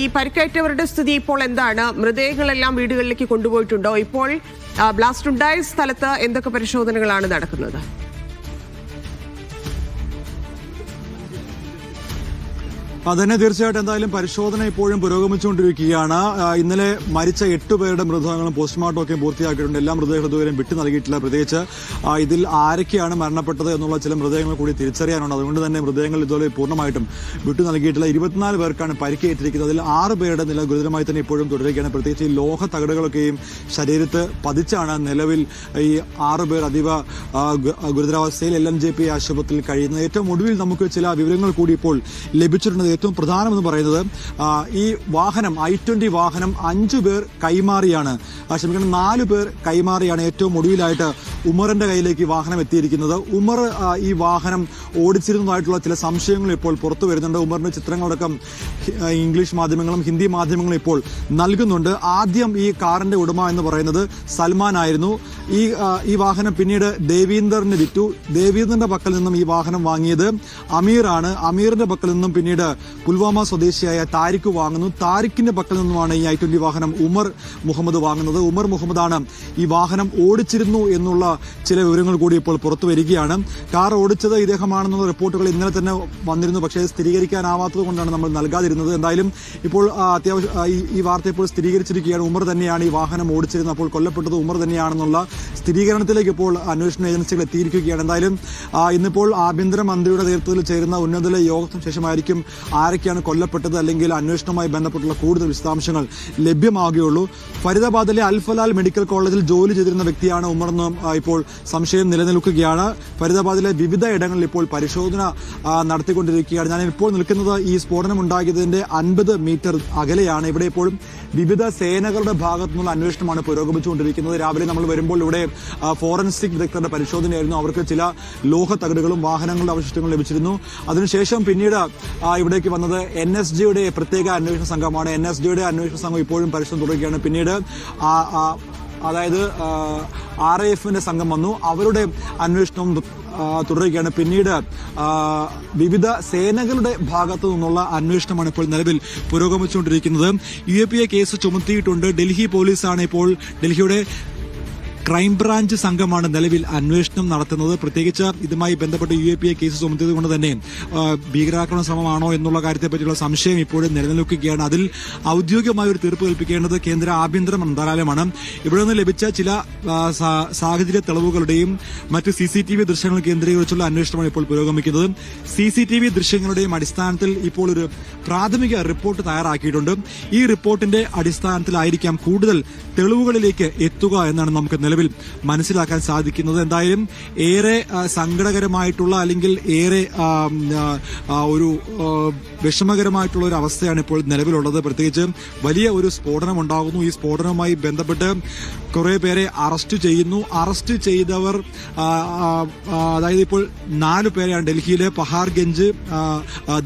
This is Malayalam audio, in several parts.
ഈ പരിക്കേറ്റവരുടെ സ്ഥിതി ഇപ്പോൾ എന്താണ്? മൃതദേഹങ്ങളെല്ലാം വീടുകളിലേക്ക് കൊണ്ടുപോയിട്ടുണ്ടോ? ഇപ്പോൾ ബ്ലാസ്റ്റ് ഉണ്ടായ സ്ഥലത്ത് എന്തൊക്കെ പരിശോധനകളാണ് നടക്കുന്നത്? അതന്നെ തീർച്ചയായിട്ടും എന്തായാലും പരിശോധന ഇപ്പോഴും പുരോഗമിച്ചുകൊണ്ടിരിക്കുകയാണ്. ഇന്നലെ മരിച്ച എട്ട് പേരുടെ മൃതദേഹങ്ങളും പോസ്റ്റ്മോർട്ടം ഒക്കെ പൂർത്തിയാക്കിയിട്ടുണ്ട്. എല്ലാ മൃതദേഹങ്ങളും ഇതുവരെ വിട്ടു നൽകിയിട്ടില്ല പ്രത്യേകിച്ച്. ഇതിൽ ആരൊക്കെയാണ് മരണപ്പെട്ടത് എന്നുള്ള ചില മൃതദേഹങ്ങൾ കൂടി തിരിച്ചറിയാനുണ്ട്. അതുകൊണ്ട് തന്നെ മൃതദേഹങ്ങൾ ഇതുവരെ പൂർണമായിട്ടും വിട്ടു നൽകിയിട്ടില്ല. ഇരുപത്തിനാല് പേർക്കാണ് പരിക്കേറ്റിരിക്കുന്നത്. അതിൽ ആറ് പേരുടെ നില ഗുരുതരമായി തന്നെ ഇപ്പോഴും തുടരുകയാണ്. പ്രത്യേകിച്ച് ഈ ലോഹ തകടുകളൊക്കെയും ശരീരത്ത് പതിച്ചാണ് നിലവിൽ ഈ ആറ് പേർ അതീവ ഗുരുതരാവസ്ഥയിൽ എൽ എൻ ജെ പി ആശുപത്രിയിൽ കഴിയുന്നത്. ഏറ്റവും ഒടുവിൽ നമുക്ക് ചില വിവരങ്ങൾ കൂടി ഇപ്പോൾ ലഭിച്ചിട്ടുണ്ട്. ഏറ്റവും പ്രധാനമെന്ന് പറയുന്നത് ഈ വാഹനം ഐ ട്വന്റി വാഹനം അഞ്ചു പേർ കൈമാറിയാണ് ക്ഷമിക്കണം നാലു പേർ കൈമാറിയാണ് ഏറ്റവും ഒടുവിലായിട്ട് ഉമറിന്റെ കയ്യിലേക്ക് വാഹനം എത്തിയിരിക്കുന്നത്. ഉമർ ഈ വാഹനം ഓടിച്ചിരുന്നതായിട്ടുള്ള ചില സംശയങ്ങൾ ഇപ്പോൾ പുറത്തു വരുന്നുണ്ട്. ഉമറിന്റെ ചിത്രങ്ങളടക്കം ഇംഗ്ലീഷ് മാധ്യമങ്ങളും ഹിന്ദി മാധ്യമങ്ങളും ഇപ്പോൾ നൽകുന്നുണ്ട്. ആദ്യം ഈ കാറിന്റെ ഉടമ എന്ന് പറയുന്നത് സൽമാൻ ആയിരുന്നു. ഈ ഈ വാഹനം പിന്നീട് ദേവീന്ദറിന് വിറ്റു. ദേവീന്ദറിന്റെ പക്കൽ നിന്നും ഈ വാഹനം വാങ്ങിയത് അമീറാണ്. അമീറിന്റെ പക്കൽ നിന്നും പിന്നീട് പുൽവാമ സ്വദേശിയായ താരിഖ് വാങ്ങുന്നു. താരിഖിന്റെ പക്കൽ നിന്നുമാണ് ഈ ഐ ട്വന്റി വാഹനം ഉമർ മുഹമ്മദ് വാങ്ങുന്നത്. ഉമർ മുഹമ്മദാണ് ഈ വാഹനം ഓടിച്ചിരുന്നു എന്നുള്ള ചില വിവരങ്ങൾ കൂടി ഇപ്പോൾ പുറത്തു വരികയാണ്. കാർ ഓടിച്ചത് ഇദ്ദേഹമാണെന്നുള്ള റിപ്പോർട്ടുകൾ ഇന്നലെ തന്നെ വന്നിരുന്നു. പക്ഷേ സ്ഥിരീകരിക്കാനാവാത്തത് കൊണ്ടാണ് നമ്മൾ നൽകാതിരുന്നത്. എന്തായാലും ഇപ്പോൾ അത്യാവശ്യം ഈ- വാർത്ത ഇപ്പോൾ സ്ഥിരീകരിച്ചിരിക്കുകയാണ്. ഉമർ തന്നെയാണ് ഈ വാഹനം ഓടിച്ചിരുന്നത്. അപ്പോൾ കൊല്ലപ്പെട്ടത് ഉമർ തന്നെയാണെന്നുള്ള സ്ഥിരീകരണത്തിലേക്ക് ഇപ്പോൾ അന്വേഷണ ഏജൻസികൾ എത്തിയിരിക്കുകയാണ്. എന്തായാലും ഇന്നിപ്പോൾ ആഭ്യന്തരമന്ത്രിയുടെ നേതൃത്വത്തിൽ ചേരുന്ന ഉന്നതതല യോഗത്തിന് ശേഷമായിരിക്കും ആരൊക്കെയാണ് കൊല്ലപ്പെട്ടത് അല്ലെങ്കിൽ അന്വേഷണവുമായി ബന്ധപ്പെട്ടുള്ള കൂടുതൽ വിശദാംശങ്ങൾ ലഭ്യമാകുകയുള്ളൂ. ഫരീദാബാദിലെ അൽഫലാൽ മെഡിക്കൽ കോളേജിൽ ജോലി ചെയ്തിരുന്ന വ്യക്തിയാണ് ഉമർ ഇപ്പോൾ സംശയം നിലനിൽക്കുകയാണ്. ഫരീദാബാദിലെ വിവിധ ഇടങ്ങളിൽ ഇപ്പോൾ പരിശോധന നടത്തിക്കൊണ്ടിരിക്കുകയാണ്. ഞാൻ ഇപ്പോൾ നിൽക്കുന്നത് ഈ സ്ഫോടനം ഉണ്ടാക്കിയതിന്റെ അൻപത് മീറ്റർ അകലെയാണ്. ഇവിടെ ഇപ്പോഴും വിവിധ സേനകളുടെ ഭാഗത്തു നിന്നുള്ള അന്വേഷണമാണ് പുരോഗമിച്ചുകൊണ്ടിരിക്കുന്നത്. രാവിലെ നമ്മൾ വരുമ്പോൾ ഇവിടെ ഫോറൻസിക് വിദഗ്ധരുടെ പരിശോധനയായിരുന്നു. അവർക്ക് ചില ലോഹ തകടുകളും വാഹനങ്ങളുടെ അവശിഷ്ടങ്ങളും ലഭിച്ചിരുന്നു. അതിനുശേഷം പിന്നീട് ഇവിടേക്ക് വന്നത് എൻ എസ് ജിയുടെ പ്രത്യേക അന്വേഷണ സംഘമാണ്. എൻ എസ് ജിയുടെ അന്വേഷണ സംഘം ഇപ്പോഴും പരിശോധന തുടരുകയാണ്. പിന്നീട് അതായത് ആർ ഐ എഫിന്റെ സംഘം വന്നു. അവരുടെ അന്വേഷണം തുടരുകയാണ്. പിന്നീട് വിവിധ സേനകളുടെ ഭാഗത്തു നിന്നുള്ള അന്വേഷണമാണ് ഇപ്പോൾ നിലവിൽ പുരോഗമിച്ചുകൊണ്ടിരിക്കുന്നത്. U A P A case ചുമത്തിയിട്ടുണ്ട്. Delhi പോലീസാണ് ഇപ്പോൾ ഡൽഹിയുടെ ക്രൈംബ്രാഞ്ച് സംഘമാണ് നിലവിൽ അന്വേഷണം നടത്തുന്നത്. പ്രത്യേകിച്ച് ഇതുമായി ബന്ധപ്പെട്ട് U A P A case ചുമത്തിയത് കൊണ്ട് തന്നെ ഭീകരാക്രമണ ശ്രമമാണോ എന്നുള്ള കാര്യത്തെ പറ്റിയുള്ള സംശയം ഇപ്പോഴും നിലനിൽക്കുകയാണ്. അതിൽ ഔദ്യോഗികമായ ഒരു തീർപ്പ് കൽപ്പിക്കേണ്ടത് കേന്ദ്ര ആഭ്യന്തര മന്ത്രാലയമാണ്. ഇവിടെ നിന്ന് ലഭിച്ച ചില സാഹചര്യ തെളിവുകളുടെയും മറ്റ് സി സി ടി വി ദൃശ്യങ്ങൾ കേന്ദ്രീകരിച്ചുള്ള അന്വേഷണമാണ് ഇപ്പോൾ പുരോഗമിക്കുന്നത്. സി സി ടി വി ദൃശ്യങ്ങളുടെയും അടിസ്ഥാനത്തിൽ ഇപ്പോൾ ഒരു പ്രാഥമിക റിപ്പോർട്ട് തയ്യാറാക്കിയിട്ടുണ്ട്. ഈ റിപ്പോർട്ടിന്റെ അടിസ്ഥാനത്തിലായിരിക്കാം കൂടുതൽ തെളിവുകളിലേക്ക് എത്തുക എന്നാണ് നമുക്ക് നിലവിൽ മനസ്സിലാക്കാൻ സാധിക്കുന്നത്. എന്തായാലും ഏറെ സങ്കടകരമായിട്ടുള്ള അല്ലെങ്കിൽ ഏറെ ഒരു വിഷമകരമായിട്ടുള്ള ഒരു അവസ്ഥയാണ് ഇപ്പോൾ നിലവിലുള്ളത്. പ്രത്യേകിച്ച് വലിയ ഒരു സ്ഫോടനം ഉണ്ടാകുന്നു ഈ സ്ഫോടനവുമായി ബന്ധപ്പെട്ട് കുറെ പേരെ അറസ്റ്റ് ചെയ്യുന്നു. അറസ്റ്റ് ചെയ്തവർ അതായത് ഇപ്പോൾ നാലു പേരെയാണ് ഡൽഹിയിലെ പഹാർഗഞ്ച്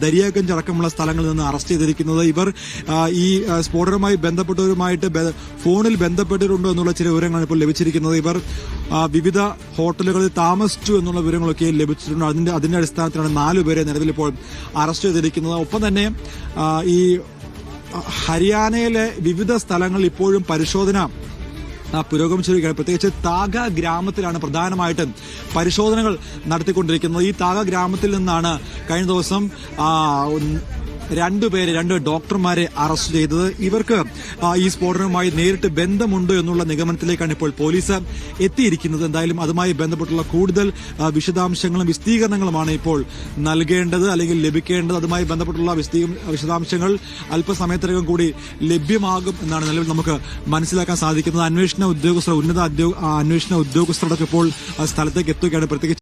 ദരിയാഗഞ്ച് അടക്കമുള്ള സ്ഥലങ്ങളിൽ നിന്ന് അറസ്റ്റ് ചെയ്തിരിക്കുന്നത്. ഇവർ ഈ സ്ഫോടനവുമായി ബന്ധപ്പെട്ടവരുമായിട്ട് ഫോണിൽ ബന്ധപ്പെട്ടിട്ടുണ്ടോ എന്നുള്ള ചില വിവരങ്ങളാണ് ഇപ്പോൾ ലഭിച്ചിരിക്കുന്നത്. ഇവർ ആ, വിവിധ ഹോട്ടലുകളിൽ താമസിച്ചു എന്നുള്ള വിവരങ്ങളൊക്കെ ലഭിച്ചിട്ടുണ്ട്. അതിന്റെ അതിന്റെ അടിസ്ഥാനത്തിലാണ് നാലുപേരെ നിലവിൽ ഇപ്പോൾ അറസ്റ്റ് ചെയ്തിരിക്കുന്നത്. ഒപ്പം തന്നെ ഈ ഹരിയാനയിലെ വിവിധ സ്ഥലങ്ങളിൽ ഇപ്പോഴും പരിശോധന പുരോഗമിച്ചിരിക്കുകയാണ്. പ്രത്യേകിച്ച് താഗ ഗ്രാമത്തിലാണ് പ്രധാനമായിട്ടും പരിശോധനകൾ നടത്തിക്കൊണ്ടിരിക്കുന്നത്. ഈ താഗ ഗ്രാമത്തിൽ നിന്നാണ് കഴിഞ്ഞ ദിവസം രണ്ടുപേരെ രണ്ട് ഡോക്ടർമാരെ അറസ്റ്റ് ചെയ്തത്. ഇവർക്ക് ഈ സ്ഫോടനവുമായി നേരിട്ട് ബന്ധമുണ്ട് എന്നുള്ള നിഗമനത്തിലേക്കാണ് ഇപ്പോൾ പോലീസ് എത്തിയിരിക്കുന്നത്. എന്തായാലും അതുമായി ബന്ധപ്പെട്ടുള്ള കൂടുതൽ വിശദാംശങ്ങളും വിശദീകരണങ്ങളുമാണ് ഇപ്പോൾ നൽകേണ്ടത് അല്ലെങ്കിൽ ലഭിക്കേണ്ടത്. അതുമായി ബന്ധപ്പെട്ടുള്ള വിശദീ- വിശദാംശങ്ങൾ അല്പസമയത്തിനകം കൂടി ലഭ്യമാകും എന്നാണ് നിലവിൽ നമുക്ക് മനസ്സിലാക്കാൻ സാധിക്കുന്നത്. അന്വേഷണ ഉദ്യോഗസ്ഥർ ഉന്നത അന്വേഷണ ഉദ്യോഗസ്ഥരോടൊക്കെ ഇപ്പോൾ സ്ഥലത്തേക്ക് എത്തുകയാണ്. പ്രത്യേകിച്ച്